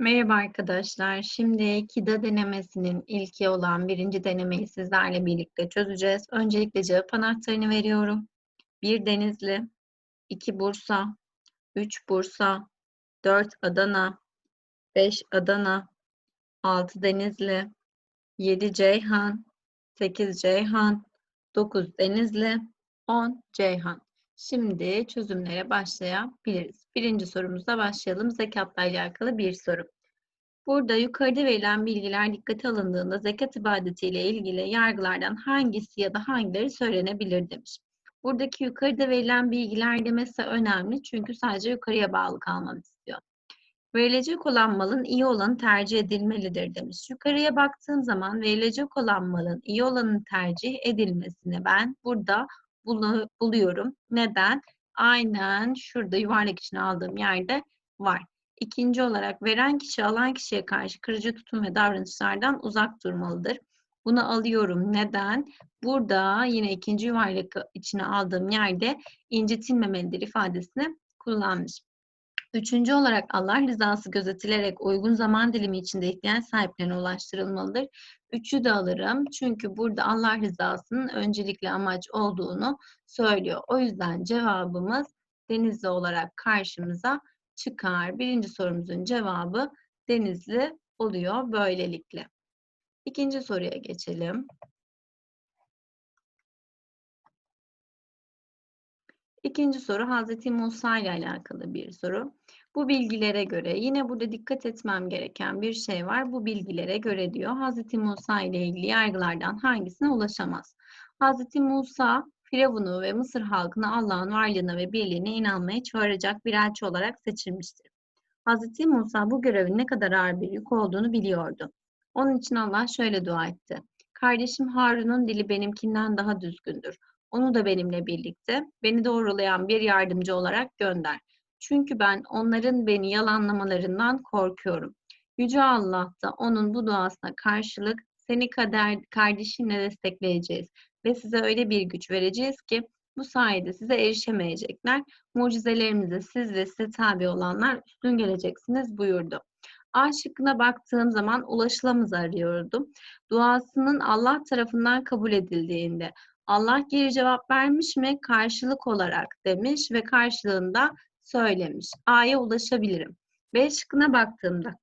Merhaba arkadaşlar. Şimdi KİDA denemesinin ilki olan birinci denemeyi sizlerle birlikte çözeceğiz. Öncelikle cevap anahtarını veriyorum. 1 Denizli, 2 Bursa, 3 Bursa, 4 Adana, 5 Adana, 6 Denizli, 7 Ceyhan, 8 Ceyhan, 9 Denizli, 10 Ceyhan. Şimdi çözümlere başlayabiliriz. Birinci sorumuzla başlayalım. Zekatla alakalı bir soru. Burada yukarıda verilen bilgiler dikkate alındığında zekat ibadetiyle ilgili yargılardan hangisi ya da hangileri söylenebilir demiş. Buradaki yukarıda verilen bilgiler demesi önemli çünkü sadece yukarıya bağlı kalmamı istiyor. Verilecek olan malın iyi olanı tercih edilmelidir demiş. Yukarıya baktığım zaman verilecek olan malın iyi olanın tercih edilmesini ben burada buluyorum. Neden? Aynen şurada yuvarlak içine aldığım yerde var. İkinci olarak veren kişi alan kişiye karşı kırıcı tutum ve davranışlardan uzak durmalıdır. Bunu alıyorum. Neden? Burada yine ikinci yuvarlak içine aldığım yerde incitilmemelidir ifadesini kullanmış. Üçüncü olarak Allah rızası gözetilerek uygun zaman dilimi içinde ihtiyaç sahiplerine ulaştırılmalıdır. Üçü de alırım çünkü burada Allah rızasının öncelikli amaç olduğunu söylüyor. O yüzden cevabımız denizli olarak karşımıza çıkar. Birinci sorumuzun cevabı denizli oluyor böylelikle. İkinci soruya geçelim. İkinci soru Hazreti Musa ile alakalı bir soru. Bu bilgilere göre yine burada dikkat etmem gereken bir şey var. Bu bilgilere göre diyor Hazreti Musa ile ilgili yargılardan hangisine ulaşamaz? Hazreti Musa Firavun'u ve Mısır halkını Allah'ın varlığına ve birliğine inanmaya çağıracak bir elçi olarak seçilmiştir. Hz. Musa bu görevin ne kadar ağır bir yük olduğunu biliyordu. Onun için Allah şöyle dua etti. Kardeşim Harun'un dili benimkinden daha düzgündür. Onu da benimle birlikte, beni doğrulayan bir yardımcı olarak gönder. Çünkü ben onların beni yalanlamalarından korkuyorum. Yüce Allah da onun bu duasına karşılık seni kader, kardeşinle destekleyeceğiz ve size öyle bir güç vereceğiz ki bu sayede size erişemeyecekler. Mucizelerimize siz ve size tabi olanlar üstün geleceksiniz buyurdu. A şıkkına baktığım zaman ulaşılamaz arıyordum. Duasının Allah tarafından kabul edildiğinde Allah geri cevap vermiş mi karşılık olarak demiş ve karşılığında söylemiş. A'ya ulaşabilirim. B şıkkına baktığımda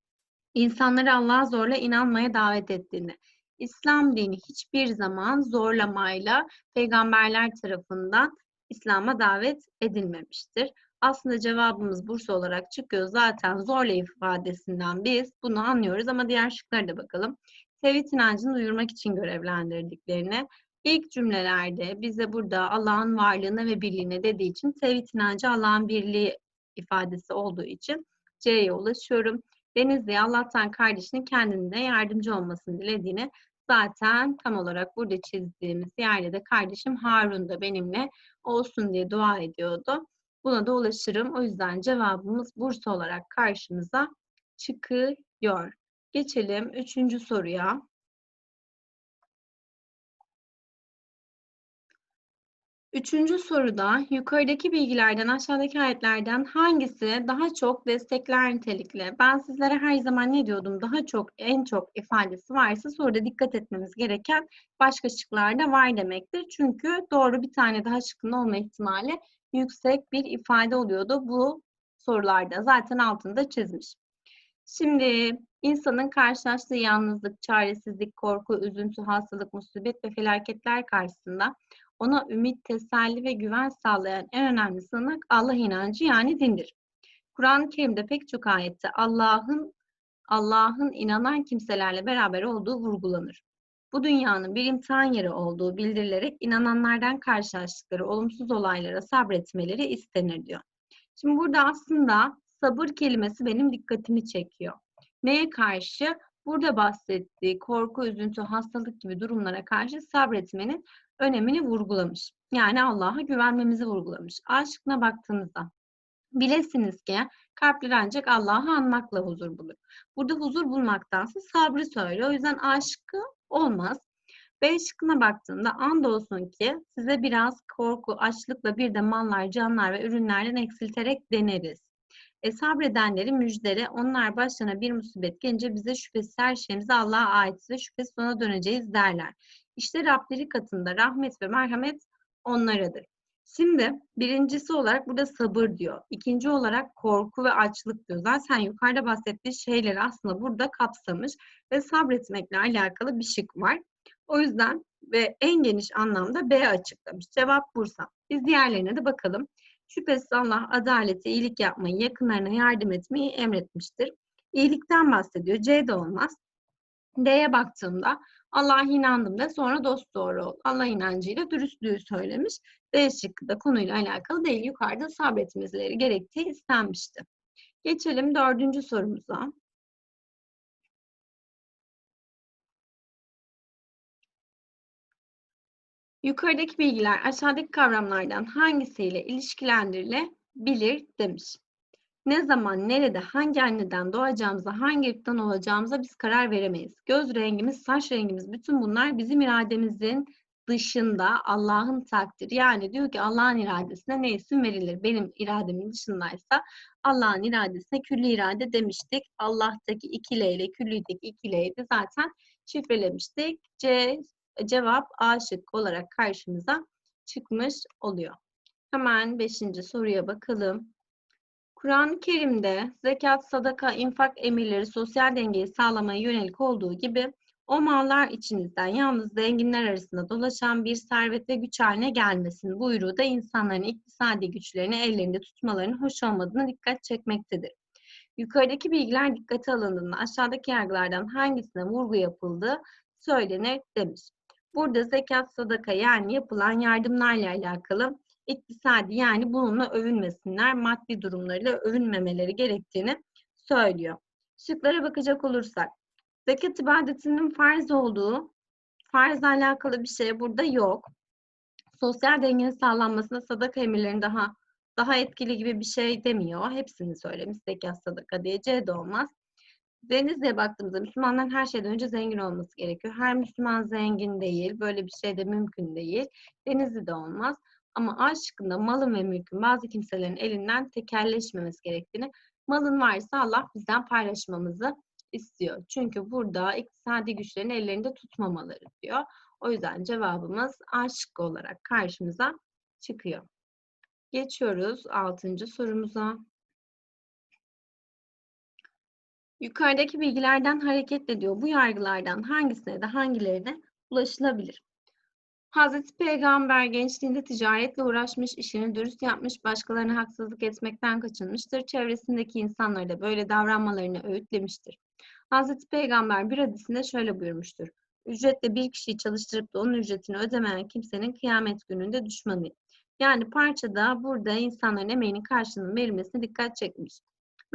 insanları Allah'a zorla inanmaya davet ettiğini, İslam dini hiçbir zaman zorlamayla peygamberler tarafından İslam'a davet edilmemiştir. Aslında cevabımız Bursa olarak çıkıyor. Zaten zorla ifadesinden biz bunu anlıyoruz ama diğer şıklara da bakalım. Tevhid inancını duyurmak için görevlendirdiklerini, ilk cümlelerde bize burada Allah'ın varlığına ve birliğine dediği için tevhid inancı Allah'ın birliği ifadesi olduğu için C'ye ulaşıyorum. Denizli'ye Allah'tan kardeşinin kendine yardımcı olmasını dilediğini zaten tam olarak burada çizdiğimiz yerde de kardeşim Harun da benimle olsun diye dua ediyordu. Buna da ulaşırım. O yüzden cevabımız Bursa olarak karşımıza çıkıyor. Geçelim üçüncü soruya. Üçüncü soruda yukarıdaki bilgilerden aşağıdaki ayetlerden hangisi daha çok destekler nitelikli? Ben sizlere her zaman ne diyordum? Daha çok, en çok ifadesi varsa soruda dikkat etmemiz gereken başka şıklarda var demektir. Çünkü doğru bir tane daha şıkkın olma ihtimali yüksek bir ifade oluyordu bu sorularda. Zaten altında çizmiş. Şimdi insanın karşılaştığı yalnızlık, çaresizlik, korku, üzüntü, hastalık, musibet ve felaketler karşısında ona ümit, teselli ve güven sağlayan en önemli sığınak Allah inancı yani dindir. Kur'an-ı Kerim'de pek çok ayette Allah'ın Allah'ın inanan kimselerle beraber olduğu vurgulanır. Bu dünyanın bir imtihan yeri olduğu bildirilerek inananlardan karşılaştıkları olumsuz olaylara sabretmeleri istenir diyor. Şimdi burada aslında sabır kelimesi benim dikkatimi çekiyor. Neye karşı? Burada bahsettiği korku, üzüntü, hastalık gibi durumlara karşı sabretmenin önemini vurgulamış. Yani Allah'a güvenmemizi vurgulamış. Aşkına baktığımızda bilesiniz ki kalpler ancak Allah'ı anmakla huzur bulur. Burada huzur bulmaktansa sabrı söylüyor. O yüzden aşkı olmaz. B şıkkına baktığımda andolsun ki size biraz korku, açlıkla bir de mallar, canlar ve ürünlerden eksilterek deneriz. E, sabredenleri müjdele, onlar başlarına bir musibet gelince bize şüphesiz her şeyimize Allah'a ait ve şüphesiz ona döneceğiz derler. İşte Rableri katında rahmet ve merhamet onlaradır. Şimdi birincisi olarak burada sabır diyor. İkinci olarak korku ve açlık diyor. Zaten yukarıda bahsettiği şeyleri aslında burada kapsamış ve sabretmekle alakalı bir şık var. O yüzden ve en geniş anlamda B açıklamış. Cevap Bursa. Biz diğerlerine de bakalım. Şüphesiz Allah adaleti, iyilik yapmayı, yakınlarına yardım etmeyi emretmiştir. İyilikten bahsediyor. C de olmaz. D'ye baktığımda Allah'a inandım da sonra dost doğru ol. Allah inancıyla dürüstlüğü söylemiş. D şıkkı da konuyla alakalı değil. Yukarıda sabretmeleri gerektiği istenmişti. Geçelim dördüncü sorumuza. Yukarıdaki bilgiler aşağıdaki kavramlardan hangisiyle ilişkilendirilebilir demiş. Ne zaman, nerede, hangi anneden doğacağımıza, hangi ırktan olacağımıza biz karar veremeyiz. Göz rengimiz, saç rengimiz, bütün bunlar bizim irademizin dışında Allah'ın takdiri. Yani diyor ki Allah'ın iradesine ne isim verilir? Benim irademin dışındaysa Allah'ın iradesine külli irade demiştik. Allah'taki iki ile küllüdeki iki de zaten şifrelemiştik. C cevap A şık olarak karşımıza çıkmış oluyor. Hemen beşinci soruya bakalım. Kur'an-ı Kerim'de zekat, sadaka, infak emirleri sosyal dengeyi sağlamaya yönelik olduğu gibi o mallar içinizden yalnız zenginler arasında dolaşan bir servet ve güç haline gelmesin buyruğu da insanların iktisadi güçlerini ellerinde tutmalarının hoş olmadığını dikkat çekmektedir. Yukarıdaki bilgiler dikkate alındığında aşağıdaki yargılardan hangisine vurgu yapıldığı söylenir demiş. Burada zekat, sadaka yani yapılan yardımlarla alakalı iktisadi yani bununla övünmesinler, maddi durumlarıyla övünmemeleri gerektiğini söylüyor. Şıklara bakacak olursak, zekat ibadetinin farz olduğu, farzla alakalı bir şey burada yok. Sosyal dengenin sağlanmasında sadaka emirlerin daha daha etkili gibi bir şey demiyor. Hepsini söylemiş zekat sadaka diye de olmaz. Denizli'ye baktığımızda Müslümanların her şeyden önce zengin olması gerekiyor. Her Müslüman zengin değil. Böyle bir şey de mümkün değil. Denizli'de olmaz. Ama A şıkkında malın ve mülkün bazı kimselerin elinden tekelleşmemesi gerektiğini, malın varsa Allah bizden paylaşmamızı istiyor. Çünkü burada iktisadi güçlerin ellerinde tutmamaları diyor. O yüzden cevabımız A şıkkı olarak karşımıza çıkıyor. Geçiyoruz 6. sorumuza. Yukarıdaki bilgilerden hareketle diyor bu yargılardan hangisine de hangilerine ulaşılabilir? Hazreti Peygamber gençliğinde ticaretle uğraşmış, işini dürüst yapmış, başkalarına haksızlık etmekten kaçınmıştır. Çevresindeki insanları da böyle davranmalarını öğütlemiştir. Hazreti Peygamber bir hadisinde şöyle buyurmuştur. Ücretle bir kişiyi çalıştırıp da onun ücretini ödemeyen kimsenin kıyamet gününde düşmanı. Yani parçada burada insanların emeğinin karşılığının verilmesine dikkat çekmiş.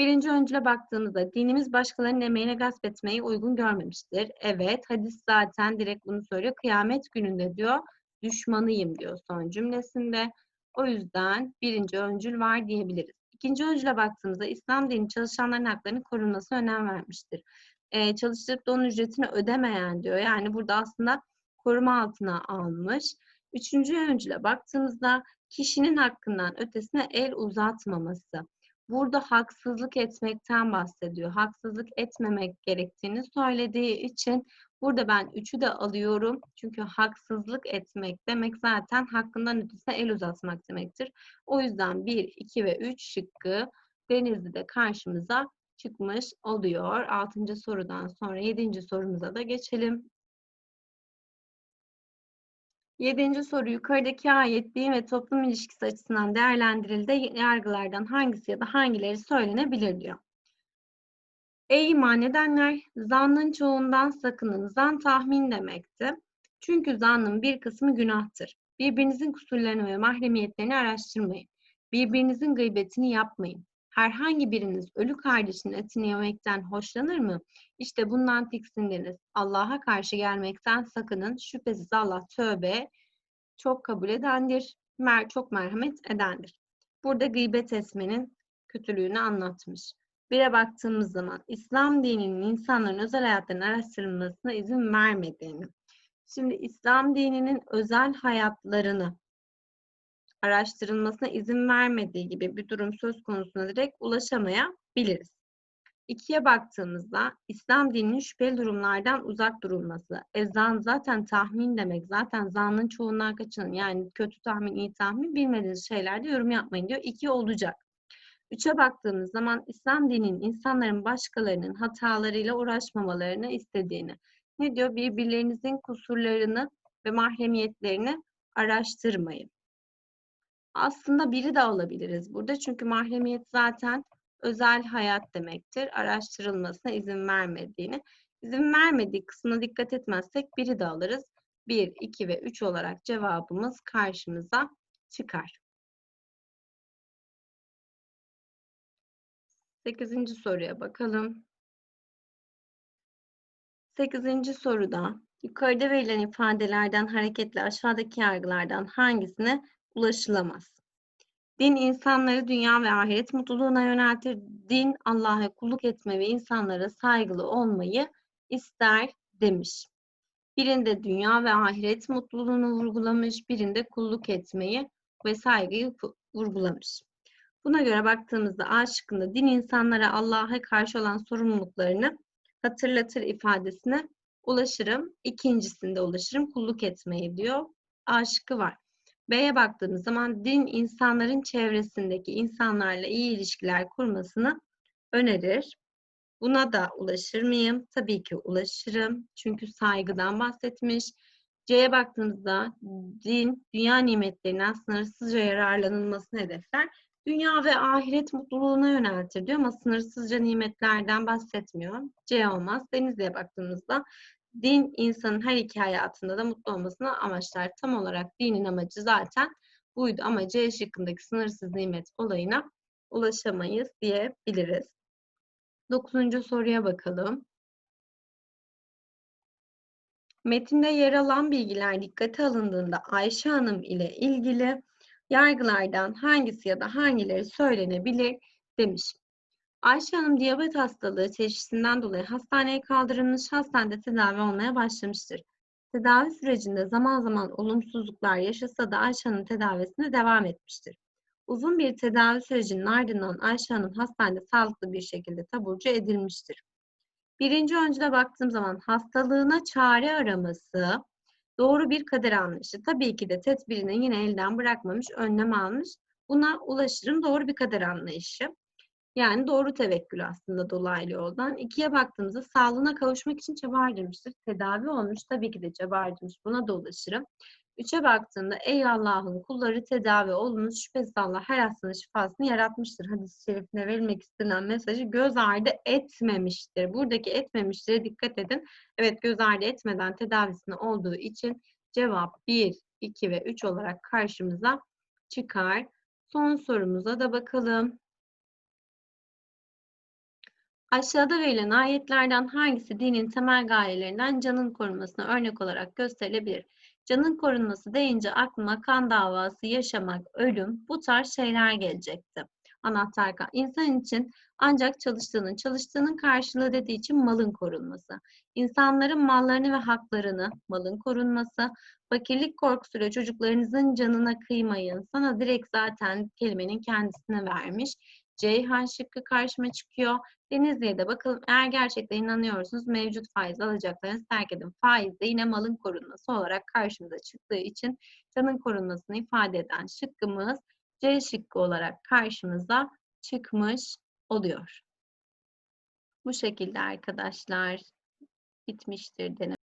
Birinci öncüle baktığımızda dinimiz başkalarının emeğine gasp etmeyi uygun görmemiştir. Evet, hadis zaten direkt bunu söylüyor. Kıyamet gününde diyor, düşmanıyım diyor son cümlesinde. O yüzden birinci öncül var diyebiliriz. İkinci öncüle baktığımızda İslam dini çalışanların haklarının korunmasına önem vermiştir. Ee, çalıştırıp da onun ücretini ödemeyen diyor. Yani burada aslında koruma altına almış. Üçüncü öncüle baktığımızda kişinin hakkından ötesine el uzatmaması burada haksızlık etmekten bahsediyor. Haksızlık etmemek gerektiğini söylediği için burada ben üçü de alıyorum. Çünkü haksızlık etmek demek zaten hakkından ötesine el uzatmak demektir. O yüzden 1, 2 ve 3 şıkkı Denizli'de karşımıza çıkmış oluyor. 6. sorudan sonra 7. sorumuza da geçelim. Yedinci soru yukarıdaki ayet din ve toplum ilişkisi açısından değerlendirildi. Yargılardan hangisi ya da hangileri söylenebilir diyor. Ey iman edenler, zannın çoğundan sakının. Zan tahmin demekti. Çünkü zannın bir kısmı günahtır. Birbirinizin kusurlarını ve mahremiyetlerini araştırmayın. Birbirinizin gıybetini yapmayın. Herhangi biriniz ölü kardeşinin etini yemekten hoşlanır mı? İşte bundan tiksindiniz. Allah'a karşı gelmekten sakının. Şüphesiz Allah tövbe çok kabul edendir. Mer çok merhamet edendir. Burada gıybet etmenin kötülüğünü anlatmış. Bire baktığımız zaman İslam dininin insanların özel hayatlarının araştırılmasına izin vermediğini. Şimdi İslam dininin özel hayatlarını araştırılmasına izin vermediği gibi bir durum söz konusuna direkt ulaşamayabiliriz. İkiye baktığımızda İslam dininin şüpheli durumlardan uzak durulması. E zan zaten tahmin demek. Zaten zannın çoğundan kaçının. Yani kötü tahmin, iyi tahmin bilmediğiniz şeylerde yorum yapmayın diyor. İki olacak. Üçe baktığımız zaman İslam dininin insanların başkalarının hatalarıyla uğraşmamalarını istediğini. Ne diyor? Birbirlerinizin kusurlarını ve mahremiyetlerini araştırmayın. Aslında biri de alabiliriz burada. Çünkü mahremiyet zaten özel hayat demektir. Araştırılmasına izin vermediğini. İzin vermediği kısmına dikkat etmezsek biri de alırız. 1, 2 ve 3 olarak cevabımız karşımıza çıkar. 8. soruya bakalım. 8. soruda yukarıda verilen ifadelerden hareketle aşağıdaki yargılardan hangisine ulaşılamaz? Din insanları dünya ve ahiret mutluluğuna yöneltir. Din Allah'a kulluk etme ve insanlara saygılı olmayı ister demiş. Birinde dünya ve ahiret mutluluğunu vurgulamış, birinde kulluk etmeyi ve saygıyı vurgulamış. Buna göre baktığımızda A şıkkında din insanlara Allah'a karşı olan sorumluluklarını hatırlatır ifadesine ulaşırım. İkincisinde ulaşırım kulluk etmeyi diyor. A şıkkı var. B'ye baktığımız zaman din insanların çevresindeki insanlarla iyi ilişkiler kurmasını önerir. Buna da ulaşır mıyım? Tabii ki ulaşırım. Çünkü saygıdan bahsetmiş. C'ye baktığımızda din dünya nimetlerinden sınırsızca yararlanılmasını hedefler. Dünya ve ahiret mutluluğuna yöneltir diyor ama sınırsızca nimetlerden bahsetmiyor. C olmaz. Denizli'ye baktığımızda din insanın her iki hayatında da mutlu olmasını amaçlar. Tam olarak dinin amacı zaten buydu ama C şıkkındaki sınırsız nimet olayına ulaşamayız diyebiliriz. Dokuzuncu soruya bakalım. Metinde yer alan bilgiler dikkate alındığında Ayşe Hanım ile ilgili yargılardan hangisi ya da hangileri söylenebilir demiş. Ayşe Hanım diyabet hastalığı teşhisinden dolayı hastaneye kaldırılmış, hastanede tedavi olmaya başlamıştır. Tedavi sürecinde zaman zaman olumsuzluklar yaşasa da Ayşe Hanım tedavisine devam etmiştir. Uzun bir tedavi sürecinin ardından Ayşe Hanım hastanede sağlıklı bir şekilde taburcu edilmiştir. Birinci öncüde baktığım zaman hastalığına çare araması doğru bir kader anlayışı. Tabii ki de tedbirini yine elden bırakmamış, önlem almış. Buna ulaşırım doğru bir kader anlayışı. Yani doğru tevekkül aslında dolaylı yoldan. İkiye baktığımızda sağlığına kavuşmak için çaba harcamıştır. Tedavi olmuş tabii ki de çaba harcamış. Buna da ulaşırım. Üçe baktığımda ey Allah'ın kulları tedavi olunuz. Şüphesiz Allah her hastanın şifasını yaratmıştır. Hadis-i şerifine verilmek istenen mesajı göz ardı etmemiştir. Buradaki etmemişlere dikkat edin. Evet göz ardı etmeden tedavisini olduğu için cevap 1, 2 ve 3 olarak karşımıza çıkar. Son sorumuza da bakalım. Aşağıda verilen ayetlerden hangisi dinin temel gayelerinden canın korunmasına örnek olarak gösterilebilir? Canın korunması deyince aklıma kan davası, yaşamak, ölüm bu tarz şeyler gelecekti. Anahtar kan. İnsan için ancak çalıştığının, çalıştığının karşılığı dediği için malın korunması. İnsanların mallarını ve haklarını, malın korunması, fakirlik korkusuyla çocuklarınızın canına kıymayın. Sana direkt zaten kelimenin kendisine vermiş. Ceyhan şıkkı karşıma çıkıyor. Denizli'ye de bakalım eğer gerçekten inanıyorsunuz mevcut faiz alacaklarınızı terk edin. Faiz de yine malın korunması olarak karşımıza çıktığı için canın korunmasını ifade eden şıkkımız C şıkkı olarak karşımıza çıkmış oluyor. Bu şekilde arkadaşlar bitmiştir deneme.